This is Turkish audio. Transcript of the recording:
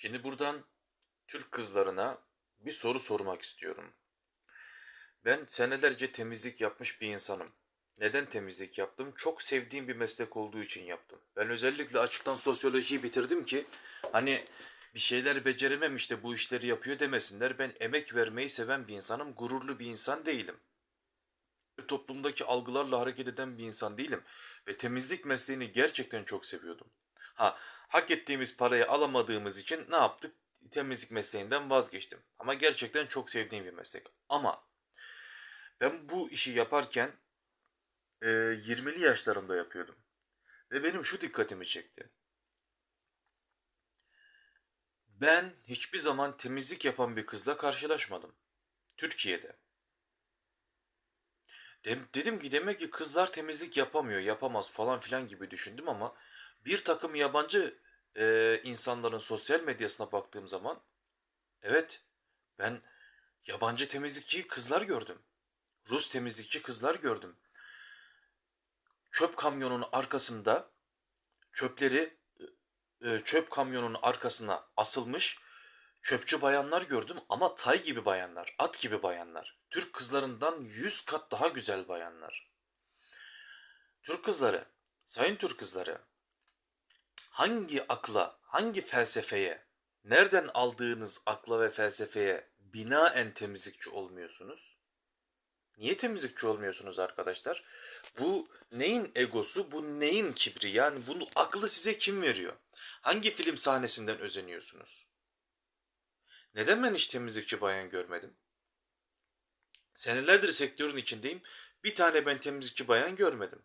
Şimdi buradan Türk kızlarına bir soru sormak istiyorum. Ben senelerce temizlik yapmış bir insanım. Neden temizlik yaptım? Çok sevdiğim bir meslek olduğu için yaptım. Ben özellikle açıktan sosyolojiyi bitirdim ki hani bir şeyler becerememiş de bu işleri yapıyor demesinler. Ben emek vermeyi seven bir insanım, gururlu bir insan değilim. Toplumdaki algılarla hareket eden bir insan değilim. Ve temizlik mesleğini gerçekten çok seviyordum. Ha, hak ettiğimiz parayı alamadığımız için ne yaptık? Temizlik mesleğinden vazgeçtim. Ama gerçekten çok sevdiğim bir meslek. Ama ben bu işi yaparken e, 20'li yaşlarımda yapıyordum. Ve benim şu dikkatimi çekti. Ben hiçbir zaman temizlik yapan bir kızla karşılaşmadım. Türkiye'de. Dem- dedim ki demek ki kızlar temizlik yapamıyor, yapamaz falan filan gibi düşündüm ama bir takım yabancı e, insanların sosyal medyasına baktığım zaman evet ben yabancı temizlikçi kızlar gördüm. Rus temizlikçi kızlar gördüm. Çöp kamyonunun arkasında çöpleri e, çöp kamyonunun arkasına asılmış çöpçü bayanlar gördüm ama tay gibi bayanlar, at gibi bayanlar. Türk kızlarından yüz kat daha güzel bayanlar. Türk kızları, sayın Türk kızları, hangi akla, hangi felsefeye, nereden aldığınız akla ve felsefeye binaen temizlikçi olmuyorsunuz? Niye temizlikçi olmuyorsunuz arkadaşlar? Bu neyin egosu, bu neyin kibri? Yani bunu aklı size kim veriyor? Hangi film sahnesinden özeniyorsunuz? Neden ben hiç temizlikçi bayan görmedim? Senelerdir sektörün içindeyim. Bir tane ben temizlikçi bayan görmedim.